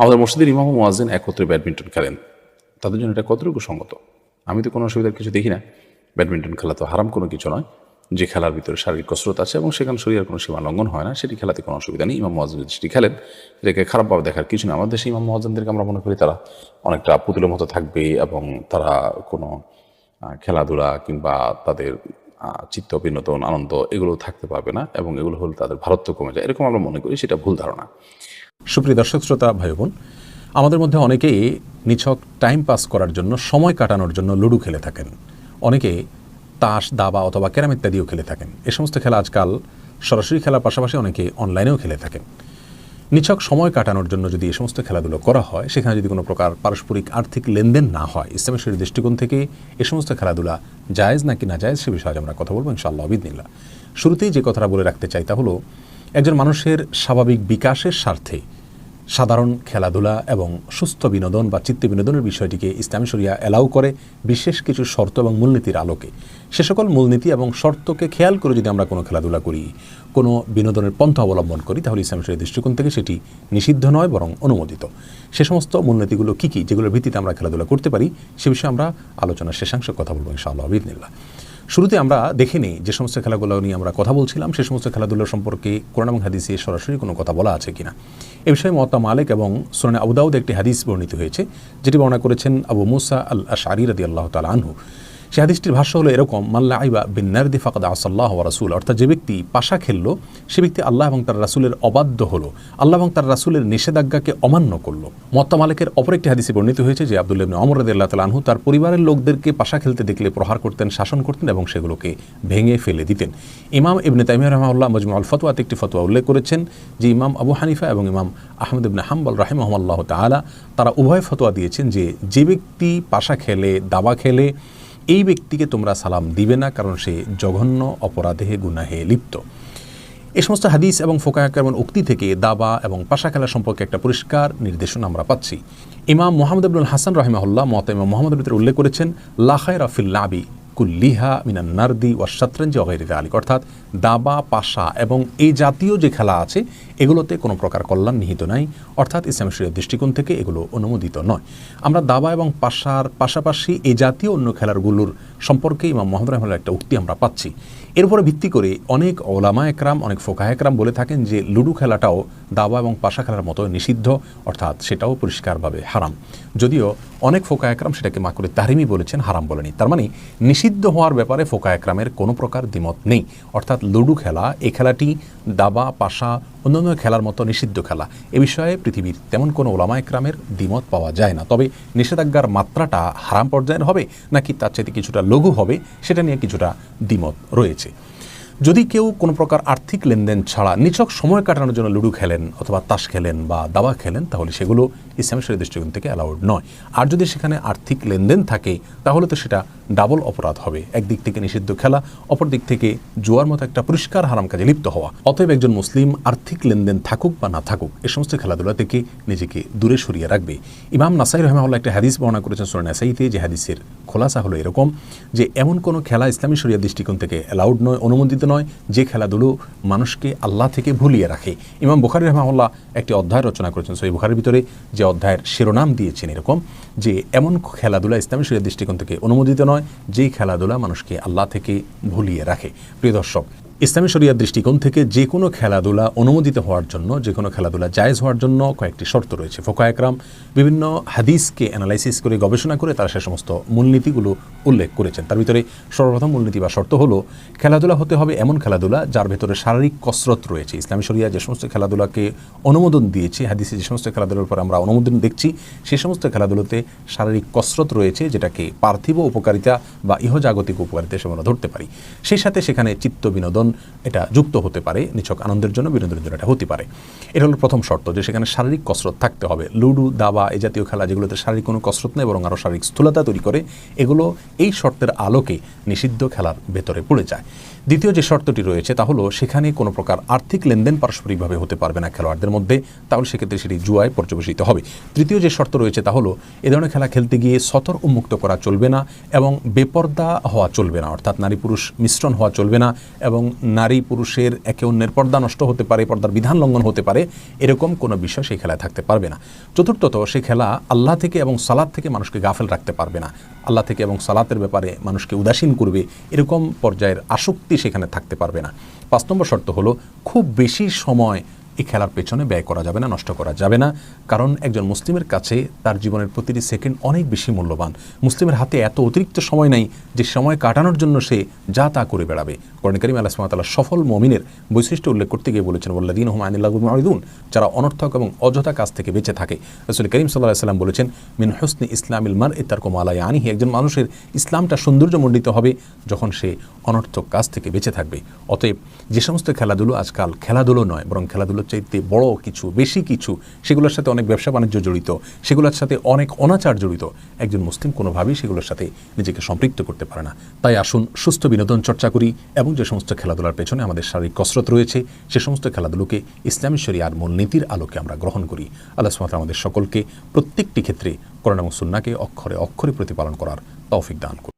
আমাদের মসজিদের ইমাম ও মুয়াজ্জিন একত্রে ব্যাডমিন্টন খেলেন। তাদের জন্য এটা কতটুকু সঙ্গত? আমি তো কোনো অসুবিধার কিছু দেখি না। ব্যাডমিন্টন খেলা তো হারাম কোনো কিছু নয়। যে খেলার ভিতরে শারীরিক কসরত আছে এবং সেখানে শরীরের কোনো সীমা লঙ্ঘন হয় না, সেটি খেলাতে কোনো অসুবিধা নেই। ইমাম মহাজন সেটি খেলেন, এটাকে খারাপভাবে দেখার কিছু না আমাদের দেশে ইমাম মহাজনদেরকে আমরা মনে করি তারা অনেকটা পুতুলের মতো থাকবে এবং তারা কোনো খেলাধুলা কিংবা তাদের চিত্ত বিনোদন আনন্দ, এগুলো থাকতে পারবে না এবং এগুলো হলে তাদের ভারত্ব কমে যায়। এরকম আমরা মনে করি, সেটা ভুল ধারণা। সুপ্রিয় দর্শক, শ্রোতা ভাই বোন আমাদের মধ্যে অনেকেই নিছক টাইম পাস করার জন্য, সময় কাটানোর জন্য লুডু খেলে থাকেন। অনেকে তাস, দাবা অথবা ক্যারাম ইত্যাদিও খেলে থাকেন। এ সমস্ত খেলা আজকাল সরাসরি খেলার পাশাপাশি অনেকে অনলাইনেও খেলে থাকেন। নিছক সময় কাটানোর জন্য যদি এই সমস্ত খেলাধুলো করা হয়, সেখানে যদি কোনো প্রকার পারস্পরিক আর্থিক লেনদেন না হয়, ইসলামের শরীর দৃষ্টিকোণ থেকে এ সমস্ত খেলাধুলা জায়েজ নাকি না জায়েজ সে বিষয়ে আমরা কথা বলব ইনশাআল্লাহ অবিদিনিল্লা শুরুতেই যে কথাটা বলে রাখতে চাই তা হলো, একজন মানুষের স্বাভাবিক বিকাশের স্বার্থে সাধারণ খেলাধুলা এবং সুস্থ বিনোদন বা চিত্ত বিনোদনের বিষয়টিকে ইসলামী শরিয়া অ্যালাউ করে বিশেষ কিছু শর্ত এবং মূলনীতির আলোকে। সে সকল মূলনীতি এবং শর্তকে খেয়াল করে যদি আমরা কোনো খেলাধুলা করি, কোনো বিনোদনের পন্থা অবলম্বন করি, তাহলে ইসলামী শরিয়া দৃষ্টিকোণ থেকে সেটি নিষিদ্ধ নয়, বরং অনুমোদিত। সে সমস্ত মূলনীতিগুলো কী কী, যেগুলোর ভিত্তিতে আমরা খেলাধুলা করতে পারি, সে বিষয়ে আমরা আলোচনার শেষাংশে কথা বলব ইনশাআল্লাহ আবিদিনিল্লাহ শুরুতে আমরা দেখিনি যে সমস্ত খেলাগুলো নিয়ে আমরা কথা বলছিলাম সে সমস্ত খেলাধুলো সম্পর্কে কোরআন এবং হাদিসে সরাসরি কোনো কথা বলা আছে কিনা। এ বিষয়ে মহাত্মা মালিক এবং সুরানে আবুদাউদ একটি হাদিস বর্ণিত হয়েছে, যেটি বর্ণনা করেছেন আবু মুসা আল আশারি রাদি আল্লাহ তাল আনহু। সে হাদিসটির ভাষ্য হলো এরকম মাল্লা আইবা বিন বিন্নারদি ফাকাদ আসাল্লাহ রাসুল অর্থাৎ যে ব্যক্তি পাশা খেলল, সে ব্যক্তি আল্লাহ এবং তার রাসুলের অবাধ্য হলো। আল্লাহ এবং তার রাসুলের নিষেধাজ্ঞাকে অমান্য করল। মত্তা মালিকের অপর একটি হাদিসে বর্ণিত হয়েছে যে আব্দুল ইবনে অমর রাদি আল্লাহ তালা আনহু তার পরিবারের লোকদেরকে পাশা খেলতে দেখলে প্রহার করতেন, শাসন করতেন এবং সেগুলোকে ভেঙে ফেলে দিতেন। ইমাম ইবনে তাইমিয়া রহমাউল্লাহ মজমু আল ফতোয়াতে একটি ফতোয়া উল্লেখ করেছেন যে ইমাম আবু হানিফা এবং ইমাম আহমদ ইবনে হাম্বল রাহিমহমাল্লাহ তালা তারা উভয় ফতোয়া দিয়েছেন যে যে ব্যক্তি পাশা খেলে, দাবা খেলে এই ব্যক্তিকে তোমরা সালাম দিবে না, কারণ সে জঘন্য অপরাধে গুনাহে লিপ্ত। এই সমস্ত হাদিস এবং ফোকাহাকের উক্তি থেকে দাবা এবং পাশা খেলা সম্পর্কে একটা পরিষ্কার নির্দেশনা আমরা পাচ্ছি। ইমাম মোহাম্মদ আবুল হাসান রহিমাহুল্লাহ মত ইমাম মোহাম্মদ ভিতরে উল্লেখ করেছেন লাখাই রাফিল লাবি কুল্লিহা মিনান নার্দি ওয়া শাতরঞ্জি অগৈরিতে আলিক অর্থাৎ দাবা, পাশা এবং এই জাতীয় যে খেলা আছে এগুলোতে কোনো প্রকার কল্যাণ নিহিত নাই, অর্থাৎ ইসলাম শরীয় দৃষ্টিকোণ থেকে এগুলো অনুমোদিত নয়। আমরা দাবা এবং পাশার পাশাপাশি এই জাতীয় অন্য খেলারগুলোর সম্পর্কে ইমাম মোহাম্মদ রহমানের একটা উক্তি আমরা পাচ্ছি। এর উপরে ভিত্তি করে অনেক ওলামা একরাম, অনেক ফোকাহ একরাম বলে থাকেন যে লুডু খেলাটাও দাবা এবং পাশা খেলার মতো নিষিদ্ধ, অর্থাৎ সেটাও পরিষ্কারভাবে হারাম। যদিও অনেক ফোকা একরাম সেটাকে মাকুরে তাহরিমি বলেছেন, হারাম বলেনি। তার মানে নিষিদ্ধ হওয়ার ব্যাপারে ফোকা একরামের কোনো প্রকার দ্বিমত নেই। অর্থাৎ লুডু খেলা, এই খেলাটি দাবা, পাশা, অন্যান্য খেলার মতো নিষিদ্ধ খেলা। এ বিষয়ে পৃথিবীর তেমন কোনো ওলামা একরামের দ্বিমত পাওয়া যায় না। তবে নিষেধাজ্ঞার মাত্রাটা হারাম পর্যায়ের হবে, নাকি তার চাইতে কিছুটা লঘু হবে, সেটা নিয়ে কিছুটা দ্বিমত রয়েছে। যদি কেউ কোনো প্রকার আর্থিক লেনদেন ছাড়া নিছক সময় কাটানোর জন্য লুডু খেলেন অথবা তাস খেলেন বা দাবা খেলেন, তাহলে সেগুলো ইসলাম শরীর দৃষ্টিকোণ থেকে অ্যালাউড নয়। আর যদি সেখানে আর্থিক লেনদেন থাকে, তাহলে তো সেটা ডাবল অপরাধ হবে। একদিক থেকে নিষিদ্ধ খেলা অপর দিক থেকে জুয়ার মতো একটা পরিষ্কার হারাম কাজে লিপ্ত হওয়া। অতএব একজন মুসলিম আর্থিক লেনদেন থাকুক বা না থাকুক, এ সমস্ত খেলাধুলা থেকে নিজেকে দূরে সরিয়ে রাখবে। ইমাম নাসাই রহমাউল্লাহ একটা হাদিস বর্ণনা করেছেন সুরান নাসাইতে যে হাদিসের খোলাসা হলো এরকম যে, এমন কোনো খেলা ইসলামী শরিয়া দৃষ্টিকোণ থেকে অ্যালাউড নয়, অনুমোদিত নয়, যে খেলাধুলো মানুষকে আল্লাহ থেকে ভুলিয়ে রাখে। ইমাম বুখারি রহমাউল্লাহ একটি অধ্যায় রচনা করেছেন সেই বুখারির ভিতরে, যে অধ্যায়ের শিরোনাম দিয়েছেন এরকম যে, এমন খেলাধুলা ইসলামী শরিয়া দৃষ্টিকোণ থেকে অনুমোদিত নয় যেই খেলাধুলা মানুষকে আল্লাহ থেকে ভুলিয়ে রাখে। প্রিয় দর্শক ইসলামী শরিয়ার দৃষ্টিকোণ থেকে যে কোনো খেলাধুলা অনুমোদিত হওয়ার জন্য, যে কোনো খেলাধুলা জায়েজ হওয়ার জন্য কয়েকটি শর্ত রয়েছে। ফোকা একরাম, বিভিন্ন হাদিসকে অ্যানালাইসিস করে, গবেষণা করে তারা সে সমস্ত মূলনীতিগুলো উল্লেখ করেছেন। তার ভিতরে সর্বপ্রথম মূলনীতি বা শর্ত হলো, খেলাধুলা হতে হবে এমন খেলাধুলা যার ভেতরে শারীরিক কসরত রয়েছে। ইসলামী শরিয়া যে সমস্ত খেলাধুলাকে অনুমোদন দিয়েছে, হাদিসে যে সমস্ত খেলাধুলার উপর আমরা অনুমোদন দেখছি, সে সমস্ত খেলাধুলোতে শারীরিক কসরত রয়েছে যেটাকে পার্থিব উপকারিতা বা ইহজাগতিক উপকারিতা হিসেবে আমরা ধরতে পারি। সেই সাথে সেখানে চিত্ত বিনোদন এটা যুক্ত হতে পারে, নিছক আনন্দের জন্য, বিনোদনের জন্য এটা হতে পারে। এটা হলো প্রথম শর্ত যে সেখানে শারীরিক কসরত থাকতে হবে। লুডু, দাবা এই জাতীয় খেলা যেগুলোতে শারীরিক কোনো কসরত নেই বরং আরও শারীরিক স্থূলতা তৈরি করে, এগুলো এই শর্তের আলোকে নিষিদ্ধ খেলার ভেতরে পড়ে যায়। দ্বিতীয় যে শর্তটি রয়েছে তা হলো সেখানে কোনো প্রকার আর্থিক লেনদেন পারস্পরিকভাবে হতে পারবে না খেলোয়াড়দের মধ্যে, তাহলে সেক্ষেত্রে সেটি জুয়ায় পর্যবেসিত হবে। তৃতীয় যে শর্ত রয়েছে তা হলো এ ধরনের খেলা খেলতে গিয়ে সতর উন্মুক্ত করা চলবে না এবং বেপর্দা হওয়া চলবে না, অর্থাৎ নারী পুরুষ মিশ্রণ হওয়া চলবে না এবং নারী পুরুষের একে অন্যের পর্দা নষ্ট হতে পারে, পর্দার বিধান লঙ্ঘন হতে পারে, এরকম কোনো বিষয় সেই খেলায় থাকতে পারবে না। চতুর্থত, সেই খেলা আল্লাহ থেকে এবং সালাদ থেকে মানুষকে গাফেল রাখতে পারবে না। আল্লাহ থেকে এবং সালাতের ব্যাপারে মানুষকে উদাসীন করবে, এরকম পর্যায়ের আসক্তি সেখানে থাকতে পারবে না। পাঁচ নম্বর শর্ত হলো, খুব বেশি সময় এই খেলার পেছনে ব্যয় করা যাবে না, নষ্ট করা যাবে না। কারণ একজন মুসলিমের কাছে তার জীবনের প্রতিটি সেকেন্ড অনেক বেশি মূল্যবান। মুসলিমের হাতে এত অতিরিক্ত সময় নাই যে সময় কাটানোর জন্য সে যা তা করে বেড়াবে। কোরআন করিম আল্লাহ সুবহানাহু সফল মমিনের বৈশিষ্ট্য উল্লেখ করতে গিয়ে বলেছেন ওল্লাদিন হুম আনিল্লাহুন যারা অনর্থক এবং অযথা কাজ থেকে বেঁচে থাকে। রসুল করিম সাল্লাহ সাল্লাম বলেছেন, মিন হুসনি ইসলামিল মার ইতার কোমালায় আনিহি একজন মানুষের ইসলামটা সৌন্দর্যমণ্ডিত হবে যখন সে অনর্থক কাজ থেকে বেঁচে থাকবে। অতএব যে সমস্ত খেলাধুলো আজকাল খেলাধুলো নয়, বরং খেলাধুলোর চাইতে বড় কিছু, বেশি কিছু, সেগুলোর সাথে অনেক ব্যবসা বাণিজ্য জড়িত, সেগুলোর সাথে অনেক অনাচার জড়িত। একজন মুসলিম কোনোভাবেই সেগুলোর সাথে নিজেকে সম্পৃক্ত করতে পারে না। তাই আসুন সুস্থ বিনোদন চর্চা করি এবং যে সমস্ত খেলাধুলার পেছনে আমাদের শারীরিক কসরত রয়েছে, সে সমস্ত খেলাধুলোকে ইসলামী শরিয়ার মূলনীতির আলোকে আমরা গ্রহণ করি। আল্লাহ সুমাত আমাদের সকলকে প্রত্যেকটি ক্ষেত্রে করোনা এবং সুন্নাকে অক্ষরে অক্ষরে প্রতিপালন করার তৌফিক দান করুন।